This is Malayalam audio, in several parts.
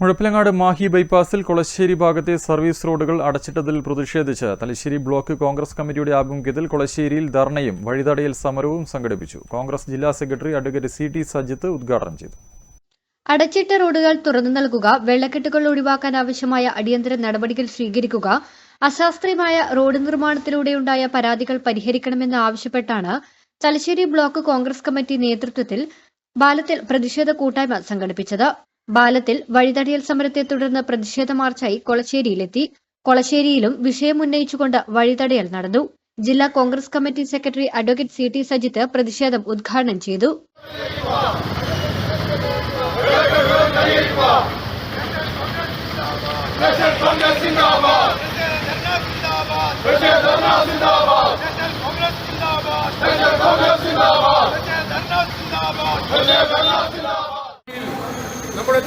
മുഴപ്പിലങ്ങാട് മാഹി ബൈപ്പാസിൽ കൊളശ്ശേരി ഭാഗത്തെ സർവീസ് റോഡുകൾ അടച്ചിട്ടതിൽ പ്രതിഷേധിച്ച് തലശ്ശേരി ബ്ലോക്ക് കോൺഗ്രസ് കമ്മിറ്റിയുടെ ആഭിമുഖ്യത്തിൽ കൊളശ്ശേരിയിൽ ധർണയും വഴിതടയൽ സമരവും സംഘടിപ്പിച്ചു. കോൺഗ്രസ് ജില്ലാ secretary advocate C T Sajith ഉദ്ഘാടനം ചെയ്തു. അടച്ചിട്ട റോഡുകൾ തുറന്നു നൽകുക വെള്ളക്കെട്ടുകൾ ഒഴിവാക്കാൻ ആവശ്യമായ അടിയന്തര നടപടികൾ സ്വീകരിക്കുക അശാസ്ത്രീയമായ റോഡ് നിർമ്മാണത്തിലൂടെയുണ്ടായ പരാതികൾ പരിഹരിക്കണമെന്ന് ആവശ്യപ്പെട്ടാണ് തലശ്ശേരി ബ്ലോക്ക് കോൺഗ്രസ് കമ്മിറ്റി നേതൃത്വത്തിൽ ബാലത്തിൽ പ്രതിഷേധ കൂട്ടായ്മ സംഘടിപ്പിച്ചത്. ബാലത്തിൽ വഴിതടയൽ സമരത്തെ തുടർന്ന് പ്രതിഷേധ മാർച്ചായി കൊളശ്ശേരിയിലെത്തി. കൊളശ്ശേരിയിലും വിഷയമുന്നയിച്ചുകൊണ്ട് വഴിതടയൽ നടന്നു. ജില്ലാ Congress committee secretary advocate C T Sajith പ്രതിഷേധം ഉദ്ഘാടനം ചെയ്തു.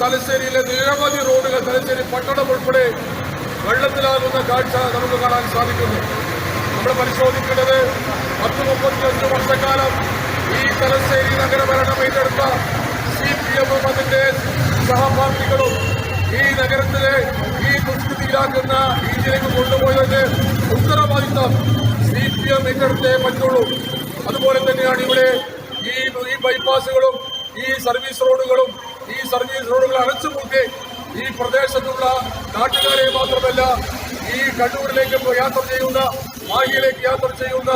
തലശ്ശേരിയിലെ നിരവധി റോഡുകൾ തലശ്ശേരി പട്ടണം ഉൾപ്പെടെ വെള്ളത്തിലാകുന്ന കാഴ്ച നമുക്ക് കാണാൻ സാധിക്കുന്നു. നമ്മൾ പരിശോധിക്കേണ്ടത് പത്ത് മുപ്പത്തിയഞ്ച് വർഷക്കാലം ഈ തലശ്ശേരി നഗരഭരണം ഏറ്റെടുത്ത സി പി എമ്മും അതിന്റെ സഹപാർട്ടികളും ഈ നഗരത്തിലെ ഈ ദുസ്ഥിതിയിലാക്കുന്ന രീതിയിലേക്ക് കൊണ്ടുപോയതിന്റെ ഉത്തരവാദിത്തം സി പി എം ഏറ്റെടുത്തേ പറ്റുള്ളൂ. അതുപോലെ തന്നെയാണ് ഇവിടെ ഈ ബൈപ്പാസുകളും ഈ സർവീസ് റോഡുകളും ഈ സർവീസ് റോഡുകൾ അടച്ചുപൂട്ടി ഈ പ്രദേശത്തുള്ള നാട്ടുകാരെ മാത്രമല്ല ഈ കണ്ണൂരിലേക്ക് യാത്ര ചെയ്യുന്ന മാഹിയിലേക്ക് യാത്ര ചെയ്യുന്ന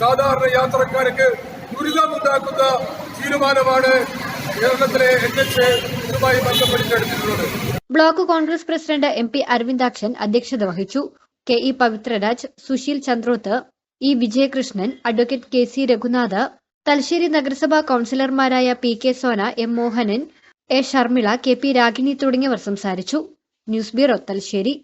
സാധാരണ യാത്രക്കാർക്ക് ദുരിതമുണ്ടാക്കുന്ന തീരുമാനമാണ് കേരളത്തിലെ എൻ എച്ച് ഇതുമായി ബന്ധപ്പെടുത്തിയെടുത്തിട്ടുള്ളത് block Congress president M P Aravindakshan അധ്യക്ഷത വഹിച്ചു. K E Pavithraraj Susheel Chandroth E Vijayakrishnan advocate K C Raghunath Thalassery നഗരസഭാ കൌൺസിലർമാരായ P K Sona M Mohanan A. Sharmila K. P. Ragini തുടങ്ങിയവർ സംസാരിച്ചു. News bureau Thalassery.